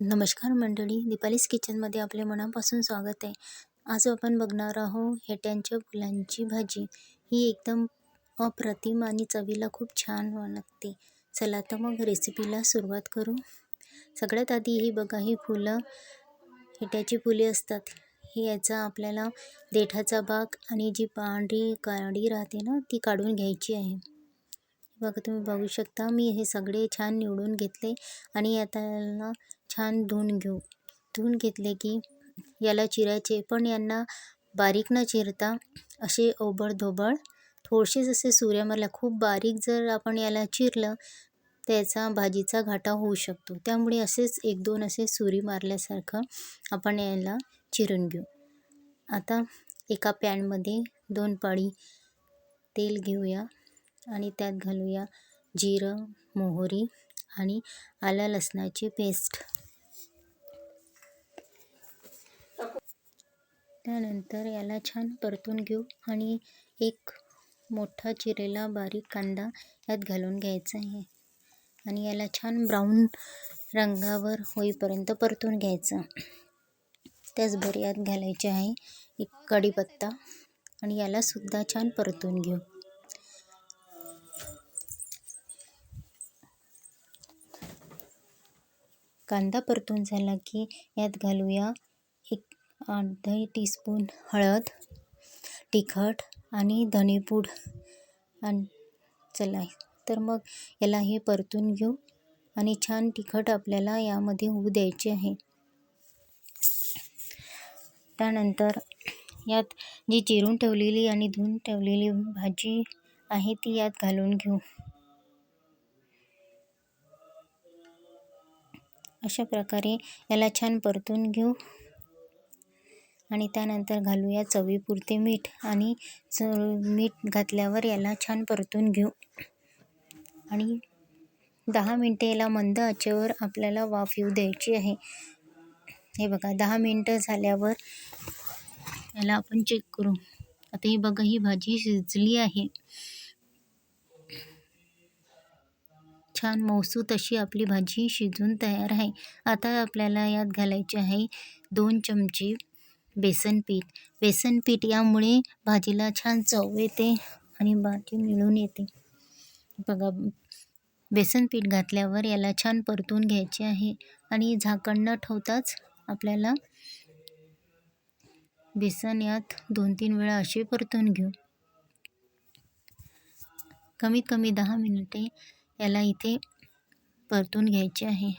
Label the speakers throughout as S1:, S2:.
S1: नमस्कार मंडळी दीपालीस किचनमध्ये आपले मनापासून स्वागत आहे. आज आपण बघणार आहोत हेट्यांच्या फुलांची भाजी. ही एकदम अप्रतिम आणि चवीला खूप छान लागते. चला तर मग रेसिपीला सुरुवात करू. सगळ्यात आधी ही बघा ही फुलं हेट्याची फुले असतात. ही याचा आपल्याला देठाचा भाग आणि जी पांढरी काडी राहते ना ती काढून घ्यायची आहे. बघा तुम्ही बघू शकता मी हे सगळे छान निवडून घेतले आणि आता याला छान धुवून घेऊ. धुवून घेतले की याला चिरायचे पण यांना बारीक न चिरता असे ओबडधोबड थोडेसे जसे सूर्यामारला खूप बारीक जर आपण याला चिरलं त्याचा भाजीचा घाटा होऊ शकतो. त्यामुळे असेच एक दोन असे सुरी मारल्यासारखं आपण याला चिरून घेऊ. आता एका पॅनमध्ये दोन पाळी तेल घेऊया. आणि त्यात घालूया जिरं मोहरी आणि आलं लसणाची पेस्ट. त्यानंतर याला छान परतून घेऊ आणि एक मोठा चिरेला बारीक कांदा यात घालून घ्यायचा आहे. आणि याला छान ब्राऊन रंगावर होईपर्यंत परतून घ्यायचं. त्याचबरोबर यात घालायचे आहे एक कढीपत्ता आणि यालासुद्धा छान परतून घेऊ. कांदा परतून झाला की यात घालूया एक अर्धा टीस्पून हळद तिखट आणि धनेपूड. आणि चला तर मग याला हे परतून घेऊ आणि छान तिखट आपल्याला यामध्ये होऊ द्यायचे आहे. त्यानंतर यात जी चिरून ठेवलेली आणि धुवून ठेवलेली भाजी आहे ती यात घालून घेऊ. अशा प्रकारे याला छान परतून घेऊ. आणि त्यानंतर घालूया चवीपुरते मीठ आणि च मीठ घातल्यावर याला छान परतून घेऊ. आणि दहा मिनटे याला मंद आचेवर आपल्याला वाफ येऊ द्यायची आहे. हे बघा दहा मिनटं झाल्यावर याला आपण चेक करू. आता ही बघा ही भाजी शिजली आहे. छान मौसू तशी आपली भाजी शिजून तयार आहे. आता आपल्याला यात घालायचे आहे दोन चमचे बेसन पीठ. बेसन पीठ यामुळे भाजीला छान चव येते आणि भाजी मिळून येते. बघा बेसन पीठ घातल्यावर याला छान परतून घ्यायचे आहे आणि झाकण न ठेवताच आपल्याला बेसन यात दोन तीन वेळा असे परतून घेऊ. कमीत कमी दहा मिनिटे याला इथे परतून घ्यायचे आहे.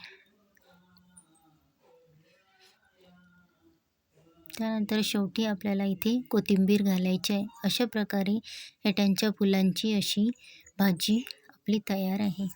S1: त्यानंतर शेवटी आपल्याला इथे कोथिंबीर घालायची आहे. अशा प्रकारे हेट्यांच्या फुलांची अशी भाजी आपली तयार आहे.